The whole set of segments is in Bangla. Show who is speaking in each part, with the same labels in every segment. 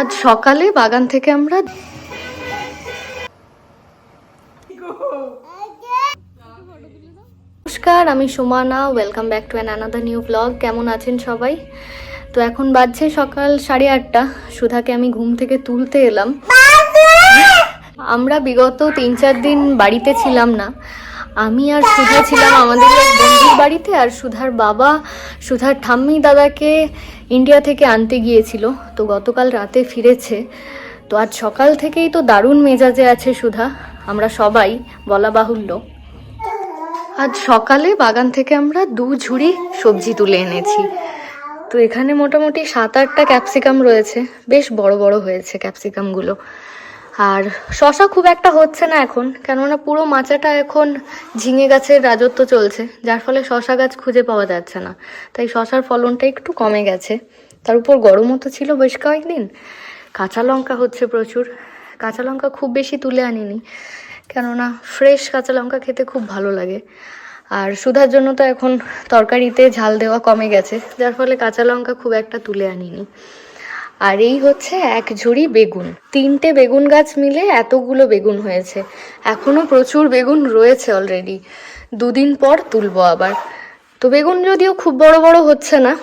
Speaker 1: আজ সকালে বাগান থেকে আমরা নমস্কার, আমি Sumana. Welcome back to an another new blog কেমন আছেন সবাই? তো এখন বাজছে সকাল সাড়ে আটটা। সুধাকে আমি ঘুম থেকে তুলতে এলাম। আমরা বিগত তিন চার দিন বাড়িতে ছিলাম না। আমি আর সুধা ছিলাম আমাদের বন্ধুর বাড়িতে আর সুধার বাবা, সুধার ঠাম্মি দাদাকে ইন্ডিয়া থেকে আনতে গিয়েছিল। তো গতকাল রাতে ফিরেছে। তো আজ সকাল থেকেই তো দারুণ মেজাজে আছে সুধা। আমরা সবাই বলা বাহুল্য। আজ সকালে বাগান থেকে আমরা দু ঝুড়ি সবজি তুলে এনেছি। তো এখানে মোটামুটি সাত আটটা ক্যাপসিকাম রয়েছে। বেশ বড় বড় হয়েছে ক্যাপসিকামগুলো। আর শশা খুব একটা হচ্ছে না এখন, কেননা পুরো মাচাটা এখন ঝিঙে গাছের রাজত্ব চলছে, যার ফলে শশা গাছ খুঁজে পাওয়া যাচ্ছে না। তাই শশার ফলনটা একটু কমে গেছে। তার উপর গরমও তো ছিল বেশ কয়েকদিন। কাঁচা লঙ্কা হচ্ছে প্রচুর। কাঁচা লঙ্কা খুব বেশি তুলে আনিনি, কেননা ফ্রেশ কাঁচা লঙ্কা খেতে খুব ভালো লাগে। আর সুধার জন্য তো এখন তরকারিতে ঝাল দেওয়া কমে গেছে, যার ফলে কাঁচা লঙ্কা খুব একটা তুলে আনিনি। আর এই হচ্ছে এক ঝুড়ি বেগুন। তিনটে বেগুন গাছ মিলে এতগুলো বেগুন হয়েছে। এখনও প্রচুর বেগুন রয়েছে অলরেডি দুদিন পর তুলবো আবার। তো বেগুন যদিও খুব বড় বড় হচ্ছে না,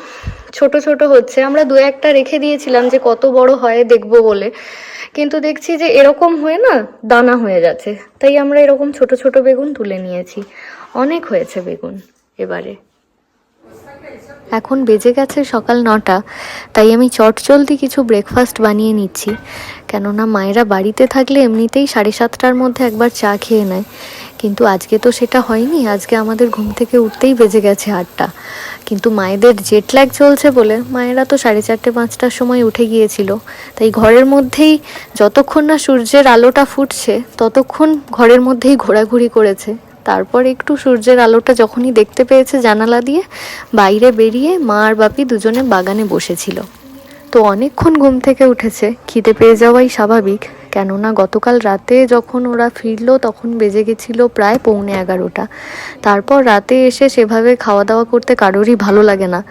Speaker 1: ছোট ছোট হচ্ছে। আমরা দু একটা রেখে দিয়েছিলাম যে কত বড় হয় দেখব বলে। কিন্তু দেখছি যে এরকম হয়ে না দানা হয়ে যাচ্ছে। তাই আমরা এরকম ছোট ছোট বেগুন তুলে নিয়েছি। অনেক হয়েছে বেগুন এবারে। এখন বেজে গেছে সকাল নটা, তাই আমি চটচলতি কিছু ব্রেকফাস্ট বানিয়ে নিচ্ছি। কেননা মায়েরা বাড়িতে থাকলে এমনিতেই সাড়ে সাতটার মধ্যে একবার চা খেয়ে নেয়। কিন্তু আজকে তো সেটা হয়নি, আজকে আমাদের ঘুম থেকে উঠতেই বেজে গেছে আটটা। কিন্তু মায়েদের জেট ল্যাগ চলছে বলে মায়েরা তো সাড়ে চারটে, পাঁচটার সময় উঠে গিয়েছিল। তাই ঘরের মধ্যেই যতক্ষণ না সূর্যের আলোটা ফুটছে, ততক্ষণ ঘরের মধ্যেই ঘোরাঘুরি করেছে। তারপর একটু সূর্যের আলোটা যখনই দেখতে পেয়েছে জানালা দিয়ে, বাইরে বেরিয়ে মা আর বাপি দুজনে বাগানে বসেছিল। তো অনেকক্ষণ ঘুম থেকে উঠেছে, খিদে পেয়ে যাওয়াই স্বাভাবিক। কেননা গতকাল রাতে যখন ওরা ফিরলো তখন বেজে গেছিল প্রায় পৌনে এগারোটা। তারপর রাতে এসে সেভাবে খাওয়া দাওয়া করতে কারোরই ভালো লাগে না।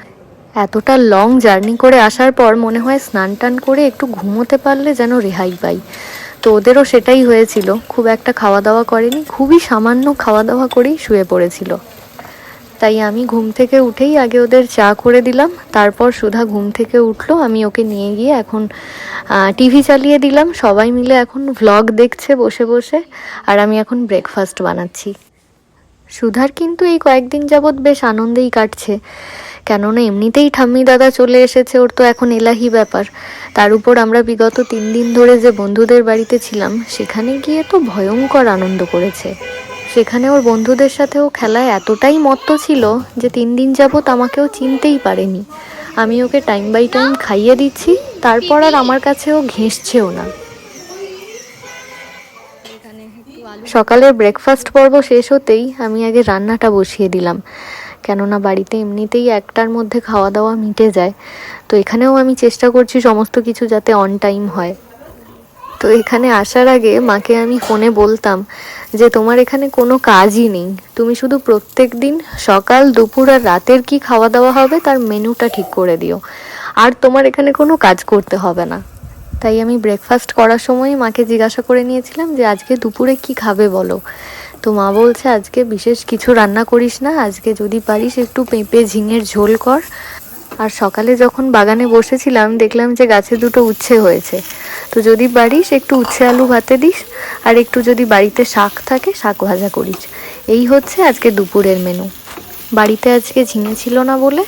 Speaker 1: এতটা লং জার্নি করে আসার পর মনে হয় স্নান টান করে একটু ঘুমোতে পারলে যেন রেহাই পাই। তো ওদেরও সেটাই হয়েছিল। খুব একটা খাওয়া দাওয়া করেনি, খুবই সামান্য খাওয়া দাওয়া করেই শুয়ে পড়েছিল। তাই আমি ঘুম থেকে উঠেই আগে ওদের চা করে দিলাম, তারপর সুধা ঘুম থেকে উঠল, আমি ওকে নিয়ে গিয়ে এখন টিভি চালিয়ে দিলাম, সবাই মিলে এখন ভ্লগ দেখছে বসে বসে, আর আমি এখন ব্রেকফাস্ট বানাচ্ছি। সুধার কিন্তু এই কয়েকদিন যাবৎ বেশ আনন্দেই কাটছে। কেননা এমনিতেই ঠাম্মি দাদা চলে এসেছে, ওর তো এখন এলাহি ব্যাপার। তার উপর আমরা বিগত তিন দিন ধরে যে বন্ধুদের বাড়িতে ছিলাম, সেখানে গিয়ে তো ভয়ঙ্কর আনন্দ করেছে। সেখানে ওর বন্ধুদের সাথে ও খেলায় এতটাই মত্ত ছিল যে তিন দিন যাবৎ আমাকেও চিনতেই পারেনি। আমি ওকে টাইম বাই টাইম খাইয়ে দিচ্ছি, তারপর আর আমার কাছে ও ঘেঁষছেও না। সকালের ব্রেকফাস্ট পর্ব শেষ হতেই আমি আগে রান্নাটা বসিয়ে দিলাম। কেননা বাড়িতে এমনিতেই একটার মধ্যে খাওয়া দাওয়া মিটে যায়। তো এখানেও আমি চেষ্টা করছি সমস্ত কিছু যাতে অন টাইম হয়। তো এখানে আসার আগে মাকে আমি ফোনে বলতাম যে, তোমার এখানে কোনো কাজই নেই। তুমি শুধু প্রত্যেক দিন সকাল, দুপুর আর রাতের কি খাওয়া দাওয়া হবে তার মেনুটা ঠিক করে দিও। আর তোমার এখানে কোনো কাজ করতে হবে না। তাই আমি ব্রেকফাস্ট করার সময় মাকে জিজ্ঞাসা করে নিয়েছিলাম যে, আজকে দুপুরে কি খাবে বলো? তো মা বলছে, আজকে বিশেষ কিছু রান্না করিস না, আজকে যদি পারিস একটু পেঁপে ঝিঙের ঝোল কর। আর সকালে যখন বাগানে বসেছিলাম, দেখলাম যে গাছে দুটো উচ্ছে হয়েছে। তো যদি পারিস একটু উচ্ছে আলু ভাতে দিস, আর একটু যদি বাড়িতে শাক থাকে, শাক ভাজা করিস। এই হচ্ছে আজকে দুপুরের মেনু। বাড়িতে আজকে ঝিঙে ছিল না বলে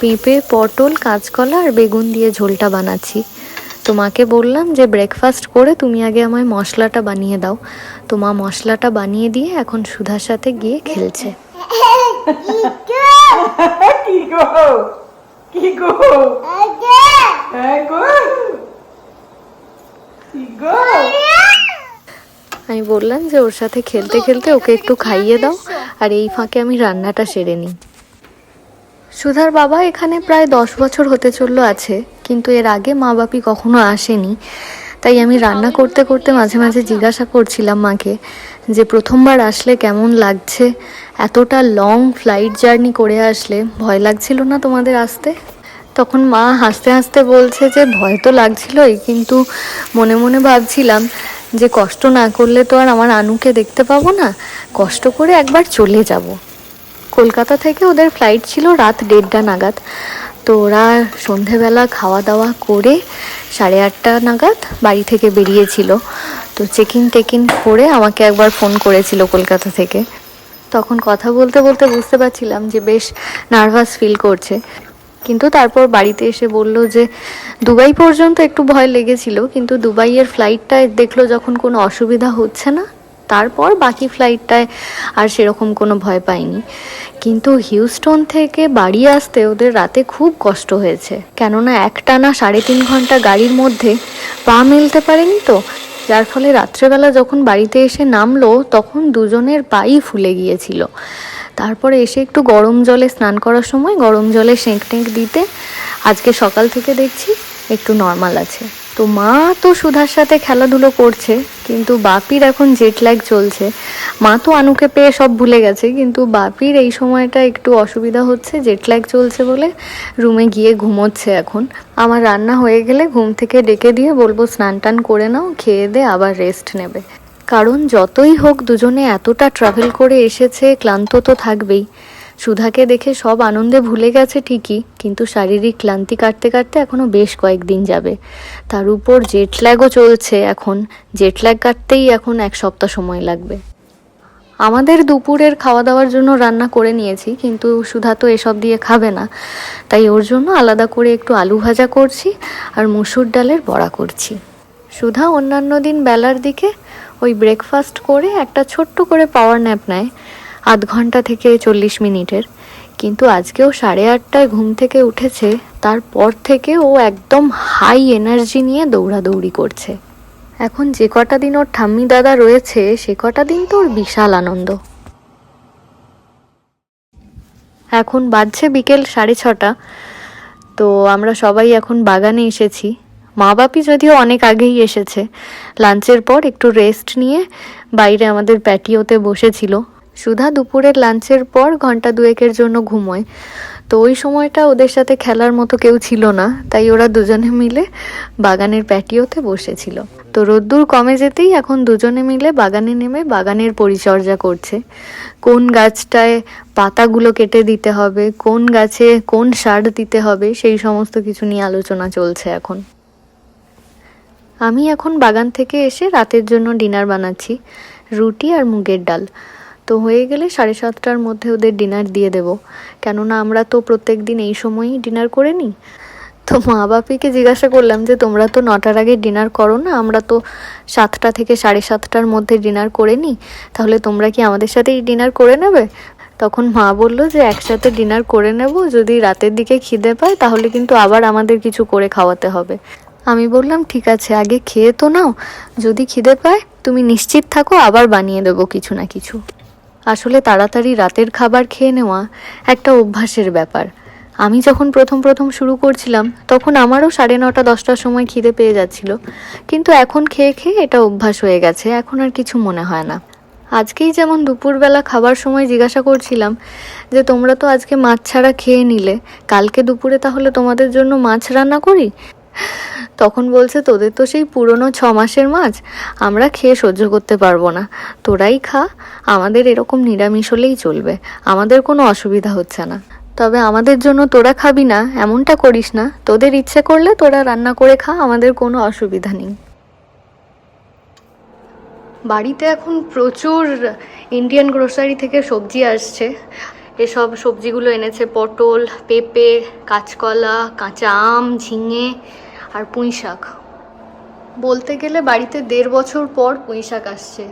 Speaker 1: পেঁপে, পটল, কাঁচকলা আর বেগুন দিয়ে ঝোলটা বানাচ্ছি। তো মাকে বললাম যে ব্রেকফাস্ট করে তুমি আগে আমায় মশলাটা বানিয়ে দাও। তো মা মশলাটা বানিয়ে দিয়ে এখন সুধার সাথে গিয়ে খেলছে।
Speaker 2: কি গো? কি গো? হ্যাঁ গো? কি গো?
Speaker 1: আমি বললাম যে ওর সাথে খেলতে খেলতে ওকে একটু খাইয়ে দাও আর এই ফাঁকে আমি রান্নাটা সেরে নিই। সুধার বাবা এখানে প্রায় দশ বছর হতে চলল আছে। কিন্তু এর আগে মা বাপি কখনো আসেনি। তাই আমি রান্না করতে করতে মাঝে মাঝে জিজ্ঞাসা করছিলাম মাকে যে প্রথমবার আসলে কেমন লাগছে? এতটা লং ফ্লাইট জার্নি করে আসলে ভয় লাগছিল না তোমাদের আসতে? তখন মা হাসতে হাসতে বলছে যে ভয় তো লাগছিলই, কিন্তু মনে মনে ভাবছিলাম যে কষ্ট না করলে তো আর আমার আনুকে দেখতে পাবো না, কষ্ট করে একবার চলে যাব। কলকাতা থেকে ওদের ফ্লাইট ছিল রাত দেড়টা নাগাদ। তো ওরা সন্ধেবেলা খাওয়া দাওয়া করে সাড়ে আটটা নাগাদ বাড়ি থেকে বেরিয়েছিল। তো চেকিং টেকিং করে আমাকে একবার ফোন করেছিল কলকাতা থেকে। তখন কথা বলতে বলতে বুঝতে পারছিলাম যে বেশ নার্ভাস ফিল করছে। কিন্তু তারপর বাড়িতে এসে বলল যে, দুবাই পর্যন্ত একটু ভয় লেগেছিল, কিন্তু দুবাইয়ের ফ্লাইটটা দেখল যখন কোনো অসুবিধা হচ্ছে না তারপর বাকি ফ্লাইটটায় আর সেরকম কোনো ভয় পাইনি। কিন্তু হিউস্টন থেকে বাড়ি আসতে ওদের রাতে খুব কষ্ট হয়েছে। কেননা একটানা সাড়ে তিন ঘণ্টা গাড়ির মধ্যে পা মেলতে পারেনি তো। যার ফলে রাত্রেবেলা যখন বাড়িতে এসে নামলো, তখন দুজনের পাই ফুলে গিয়েছিল। তারপরে এসে একটু গরম জলে স্নান করার সময় গরম জলে সেঁক টেঁক দিতে আজকে সকাল থেকে দেখছি একটু নর্মাল আছে। তো মা তো সুধার সাথে খেলাধুলো করছে, কিন্তু বাপির এখন জেট ল্যাগ চলছে। মা তো আনুকে পেয়ে সব ভুলে গেছে, কিন্তু বাপির এই সময়টা একটু অসুবিধা হচ্ছে জেট ল্যাগ চলছে বলে রুমে গিয়ে ঘুমোচ্ছে এখন। আমার রান্না হয়ে গেলে ঘুম থেকে ডেকে দিয়ে বলব, স্নান টান করে নাও, খেয়ে দে, আবার রেস্ট নেবে। কারণ যতই হোক দুজনে এতটা ট্রাভেল করে এসেছে, ক্লান্ত তো থাকবেই। সুধাকে দেখে সব আনন্দে ভুলে গেছে ঠিকই, কিন্তু শারীরিক ক্লান্তি কাটতে কাটতে এখনও বেশ কয়েকদিন যাবে। তার উপর জেটল্যাগও চলছে এখন। জেটল্যাগ কাটতেই এখন এক সপ্তাহ সময় লাগবে। আমাদের দুপুরের খাওয়া দাওয়ার জন্য রান্না করে নিয়েছি, কিন্তু সুধা তো এসব দিয়ে খাবে না। তাই ওর জন্য আলাদা করে একটু আলু ভাজা করছি আর মুসুর ডালের বড়া করছি। সুধা অন্যান্য দিন বেলার দিকে ওই ব্রেকফাস্ট করে একটা ছোট্ট করে পাওয়ার ন্যাপ নেয়। আধ ঘণ্টা থেকে চল্লিশ মিনিটের। কিন্তু আজকেও সাড়ে আটটায় ঘুম থেকে উঠেছে, তারপর থেকে ও একদম হাই এনার্জি নিয়ে দৌড়াদৌড়ি করছে। এখন যে কটা দিন ওর ঠাম্মি দাদা রয়েছে, সে কটা দিন তো ওর বিশাল আনন্দ। এখন বাজছে বিকেল সাড়ে ছটা। তো আমরা সবাই এখন বাগানে এসেছি। মা বাপি যদিও অনেক আগেই এসেছে। লাঞ্চের পর একটু রেস্ট নিয়ে বাইরে আমাদের প্যাটিওতে বসেছিল। সুধা দুপুরের লাঞ্চের পর ঘণ্টা দুয়েকের জন্য ঘুমোয়। তো ওই সময়টা ওদের সাথে খেলার মতো কেউ ছিল না, তাই ওরা দুজনে মিলে বাগানের প্যাটিওতে বসেছিল। তো রোদ্দুর কমে যেতেই এখন দুজনে মিলে বাগানে নেমে বাগানের পরিচর্যা করছে। কোন গাছটায় পাতাগুলো কেটে দিতে হবে, কোন গাছে কোন সার দিতে হবে, সেই সমস্ত কিছু নিয়ে আলোচনা চলছে এখন। আমি এখন বাগান থেকে এসে রাতের জন্য ডিনার বানাচ্ছি, রুটি আর মুগের ডাল। তো হয়ে গেলে সাড়ে সাতটার মধ্যে ওদের ডিনার দিয়ে দেব। কেননা আমরা তো প্রত্যেক দিন এই সময়ই ডিনার করে নিই। তো মা বাপিকে জিজ্ঞাসা করলাম যে, তোমরা তো নটার আগে ডিনার করো না? আমরা তো সাতটা থেকে সাড়ে সাতটার মধ্যে ডিনার করে নিই। তাহলে তোমরা কি আমাদের সাথেই ডিনার করে নেবে? তখন মা বলল যে, একসাথে ডিনার করে নেব। যদি রাতের দিকে খিদে পায়, তাহলে কিন্তু আবার আমাদের কিছু করে খাওয়াতে হবে। আমি বললাম, ঠিক আছে, আগে খেয়ে তো নাও। যদি খিদে পায়, তুমি নিশ্চিত থাকো, আবার বানিয়ে দেবো কিছু না কিছু। আসলে তাড়াতাড়ি রাতের খাবার খেয়ে নেওয়া একটা অভ্যাসের ব্যাপার। আমি যখন প্রথম প্রথম শুরু করছিলাম, তখন আমারও সাড়ে নটা, দশটার সময় খিদে পেয়ে যাচ্ছিল। কিন্তু এখন খেয়ে খেয়ে এটা অভ্যাস হয়ে গেছে, এখন আর কিছু মনে হয় না। আজকেই যেমন দুপুরবেলা খাবার সময় জিজ্ঞাসা করছিলাম যে, তোমরা তো আজকে মাছ ছাড়া খেয়ে নিলে, কালকে দুপুরে তাহলে তোমাদের জন্য মাছ রান্না করি? তখন বলছে, তোদের তো সেই পুরনো ছ মাসের মাছ, আমরা খেয়ে সহ্য করতে পারব না। তোরাই খা, আমাদের এরকম নিরামিষ হলেই চলবে, আমাদের কোনো অসুবিধা হচ্ছে না। তবে আমাদের জন্য তোরা খাবি না, এমনটা করিস না। তোদের ইচ্ছে করলে তোরা রান্না করে খা, আমাদের কোনো অসুবিধা নেই। বাড়িতে এখন প্রচুর ইন্ডিয়ান গ্রোসারি থেকে সবজি আসছে। এসব সবজিগুলো এনেছে, পটল, পেঁপে, কাঁচকলা, কাঁচা আম, ঝিঙে আর পুঁই শাক বলতে গেলে বাড়িতে দেড় বছর পর পুঁই শাক আসছে।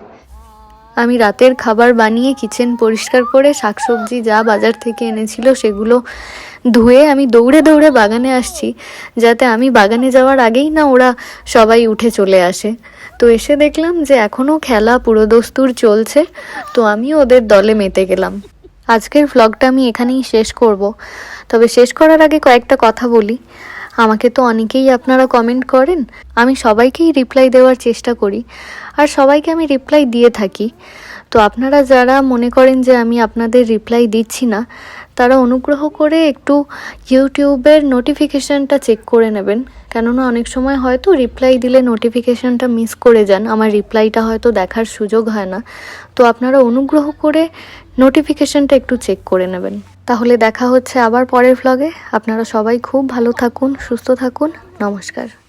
Speaker 1: আমি রাতের খাবার বানিয়ে কিচেন পরিষ্কার করে শাকসবজি যা বাজার থেকে এনেছিল সেগুলো ধুয়ে আমি দৌড়ে দৌড়ে বাগানে আসছি, যাতে আমি বাগানে যাওয়ার আগেই না ওরা সবাই উঠে চলে আসে। তো এসে দেখলাম যে এখনও খেলা পুরোদস্তুর চলছে, তো আমি ওদের দলে মেতে গেলাম। আজকের ভ্লগটা আমি এখানেই শেষ করব। তবে শেষ করার আগে কয়েকটা কথা বলি। আমাকে তো অনেকেই আপনারা কমেন্ট করেন। আমি সবাইকেই রিপ্লাই দেওয়ার চেষ্টা করি। আর সবাইকে আমি রিপ্লাই দিয়ে থাকি। তো আপনারা যারা মনে করেন যে আমি আপনাদের রিপ্লাই দিচ্ছি না, তারা অনুগ্রহ করে একটু ইউটিউবের নোটিফিকেশানটা চেক করে নেবেন। কেননা অনেক সময় হয়তো রিপ্লাই দিলে নোটিফিকেশানটা মিস করে যান। আমার রিপ্লাইটা হয়তো দেখার সুযোগ হয় না। তো আপনারা অনুগ্রহ করে নোটিফিকেশানটা একটু চেক করে নেবেন। তাহলে দেখা হচ্ছে আবার পরের ভ্লগে আপনারা সবাই খুব ভালো থাকুন, সুস্থ থাকুন। নমস্কার।